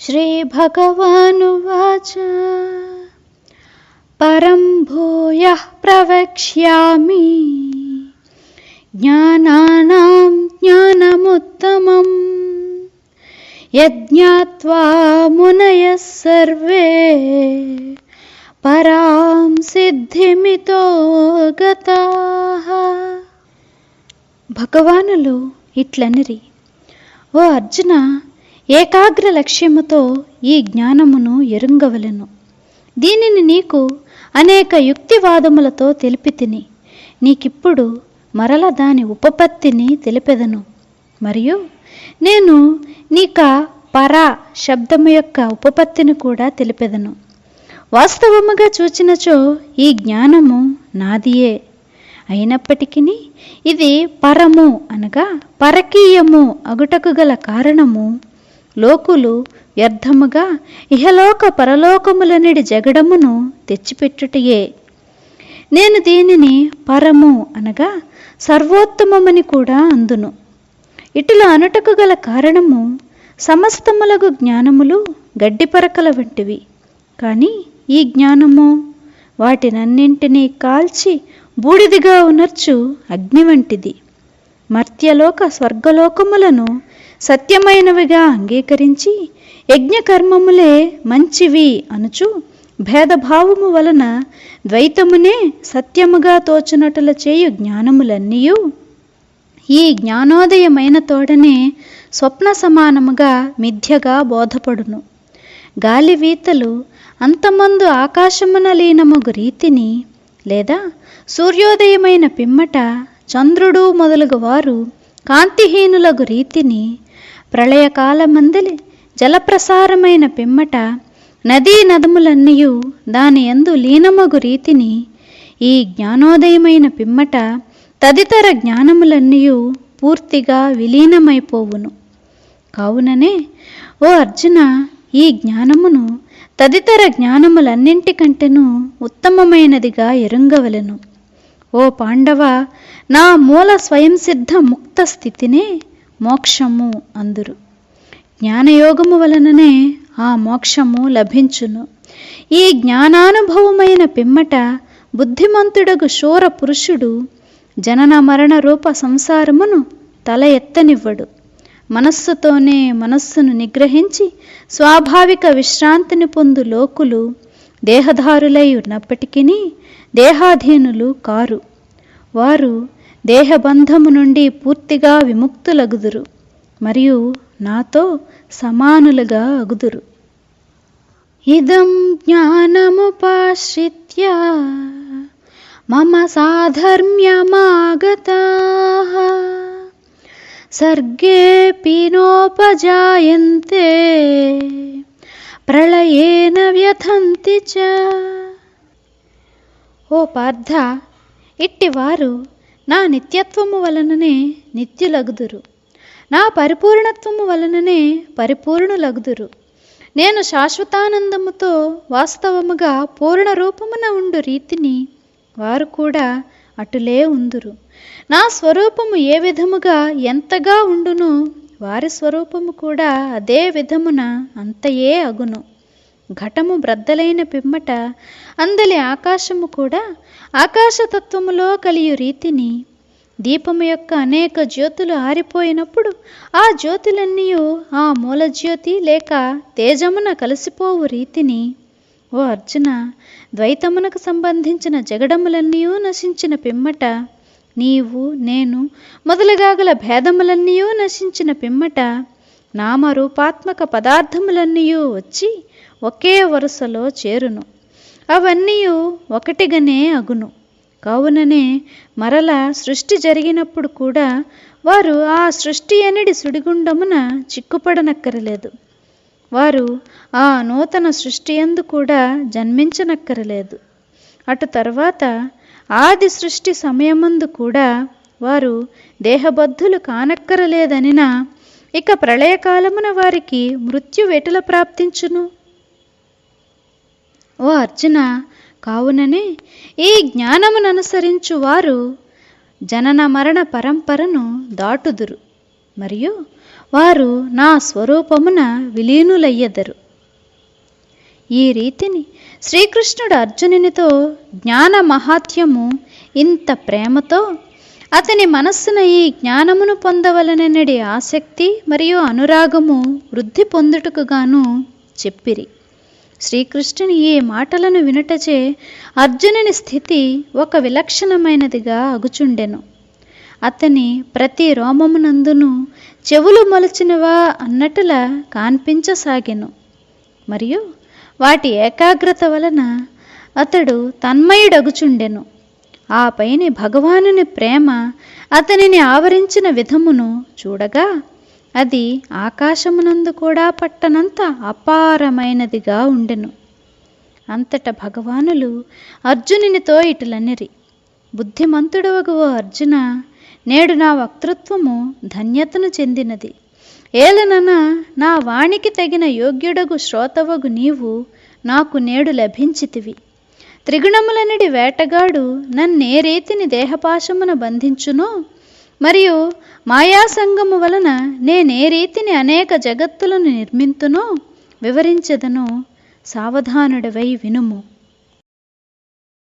श्रीभगवानुवाच परं भूयः प्रवक्ष्यामि ज्ञानानां ज्ञानमुत्तमम् यज्ञात्वा मुनयः सर्वे పరాం సిద్ధిమితో గతాః భగవానులు ఇట్లనిరి ఓ అర్జున ఏకాగ్ర లక్ష్యముతో ఈ జ్ఞానమును ఎరుంగవలను. దీనిని నీకు అనేక యుక్తివాదములతో తెలిపి తిని నీకిప్పుడు మరల దాని ఉపపత్తిని తెలిపెదను. మరియు నేను నీక పరా శబ్దము యొక్క ఉపపత్తిని కూడా తెలిపెదను. వాస్తవముగా చూచినచో ఈ జ్ఞానము నాదియే. అయినప్పటికీ ఇది పరము అనగా పరకీయము అగుటకు గల కారణము లోకులు వ్యర్థముగా ఇహలోక పరలోకములనిడి జగడమును తెచ్చిపెట్టుటయే. నేను దీనిని పరము అనగా సర్వోత్తమమని కూడా అందును. ఇటులో అనుటకు గల కారణము సమస్తములగు జ్ఞానములు గడ్డిపరకల వంటివి. కానీ ఈ జ్ఞానము వాటినన్నింటినీ కాల్చి బూడిదిగా ఉనర్చు అగ్ని వంటిది. మర్త్యలోక స్వర్గలోకములను సత్యమైనవిగా అంగీకరించి యజ్ఞకర్మములే మంచివి అనుచు భేదభావము వలన ద్వైతమునే సత్యముగా తోచునటుల చేయు జ్ఞానములన్నీయు. ఈ జ్ఞానోదయమైన తోడనే స్వప్న సమానముగా మిథ్యగా బోధపడును. గాలి వీతలు అంతమందు ఆకాశమున లీనమగు రీతిని లేదా సూర్యోదయమైన పిమ్మట చంద్రుడు మొదలగు వారు కాంతిహీనులగు రీతిని ప్రళయకాలమందలి జలప్రసారమైన పిమ్మట నదీ నదములన్నీయు దాని యందు లీనమగు రీతిని ఈ జ్ఞానోదయమైన పిమ్మట తదితర జ్ఞానములన్నీయు పూర్తిగా విలీనమైపోవును. కావుననే ఓ అర్జున ఈ జ్ఞానమును తదితర జ్ఞానములన్నింటికంటెను ఉత్తమమైనదిగా ఎరుంగవలెను. ఓ పాండవ నా మూల స్వయం సిద్ధ ముక్త స్థితినే మోక్షము అందురు. జ్ఞానయోగము వలననే ఆ మోక్షము లభించును. ఈ జ్ఞానానుభవమైన పిమ్మట బుద్ధిమంతుడగు శూర పురుషుడు జనన మరణ రూప సంసారమును తల ఎత్తనివ్వడు. మనస్సుతోనే మనస్సును నిగ్రహించి స్వాభావిక విశ్రాంతిని పొందు లోకులు దేహధారులై ఉన్నప్పటికీ దేహాధీనులు కారు. వారు దేహబంధము నుండి పూర్తిగా విముక్తులగుదురు మరియు నాతో సమానులుగా అగుదురు. ఇదం జ్ఞానముపాశ్రిత్య మమ సాధర్మ్యమాగతా. సర్గేపి నోపజాయంతే ప్రళయేన వ్యథంతి చ. ఓ పార్థ ఇట్టివారు నా నిత్యత్వము వలననే నిత్యులగుదురు. నా పరిపూర్ణత్వము వలననే పరిపూర్ణులగుదురు. నేను శాశ్వతానందముతో వాస్తవముగా పూర్ణ రూపమున ఉండు రీతిని వారు కూడా అటులే ఉందురు. నా స్వరూపము ఏ విధముగా ఎంతగా ఉండునో వారి స్వరూపము కూడా అదే విధమున అంతయే అగును. ఘటము బ్రద్దలైన పిమ్మట అందలి ఆకాశము కూడా ఆకాశతత్వములో కలియు రీతిని. దీపము యొక్క అనేక జ్యోతులు ఆరిపోయినప్పుడు ఆ జ్యోతులన్నీ ఆ మూలజ్యోతి లేక తేజమున కలిసిపోవు రీతిని. ఓ అర్జున ద్వైతమునకు సంబంధించిన జగడములన్నీ నశించిన పిమ్మట నీవు నేను మొదలుగాగల భేదములన్నీ నశించిన పిమ్మట నామరూపాత్మక పదార్థములన్నీ వచ్చి ఒకే వరుసలో చేరును. అవన్నీ ఒకటిగానే అగును. కావుననే మరల సృష్టి జరిగినప్పుడు కూడా వారు ఆ సృష్టి అనేది సుడిగుండమున చిక్కుపడనక్కరలేదు. వారు ఆ నూతన సృష్టి ఎందు కూడా జన్మించనక్కరలేదు. అటు తర్వాత ఆది సృష్టి సమయమందు కూడా వారు దేహబద్ధులు కానక్కరలేదనినా ఇక ప్రళయకాలమున వారికి మృత్యు వెటుల ప్రాప్తించును. ఓ అర్జున కావుననే ఈ జ్ఞానమును అనుసరించు వారు జనన మరణ పరంపరను దాటుదురు. మరియు వారు నా స్వరూపమున విలీనులయ్యెదరు. ఈ రీతిని శ్రీకృష్ణుడు అర్జునునితో జ్ఞాన మహాత్యము ఇంత ప్రేమతో అతని మనస్సున ఈ జ్ఞానమును పొందవలననడి ఆసక్తి మరియు అనురాగము వృద్ధి పొందుటకు గాను చెప్పిరి. శ్రీకృష్ణుని ఈ మాటలను వినుటచే అర్జునుని స్థితి ఒక విలక్షణమైనదిగా అగుచుండెను. అతని ప్రతి రోమమునందును చెవులు మొలచినవా అన్నట్టులా కాన్పించసాగెను. మరియు వాటి ఏకాగ్రత వలన అతడు తన్మయుడగుచుండెను. ఆ పైని భగవానుని ప్రేమ అతనిని ఆవరించిన విధమును చూడగా అది ఆకాశమునందు కూడా పట్టనంత అపారమైనదిగా ఉండెను. అంతట భగవానులు అర్జునునితో ఇటులనిరి. బుద్ధిమంతుడవగు ఓ అర్జున నేడు నా వక్తృత్వము ధన్యతను చెందినది. ఏలనన నా వాణికి తగిన యోగ్యుడగు శ్రోతవగు నీవు నాకు నేడు లభించితివి. త్రిగుణములనడి వేటగాడు నన్నే రీతిని దేహపాశమున బంధించునో మరియు మాయాసంగము వలన నేనే రీతిని అనేక జగత్తులను నిర్మింతునో వివరించెదను సావధానుడవై వినుము.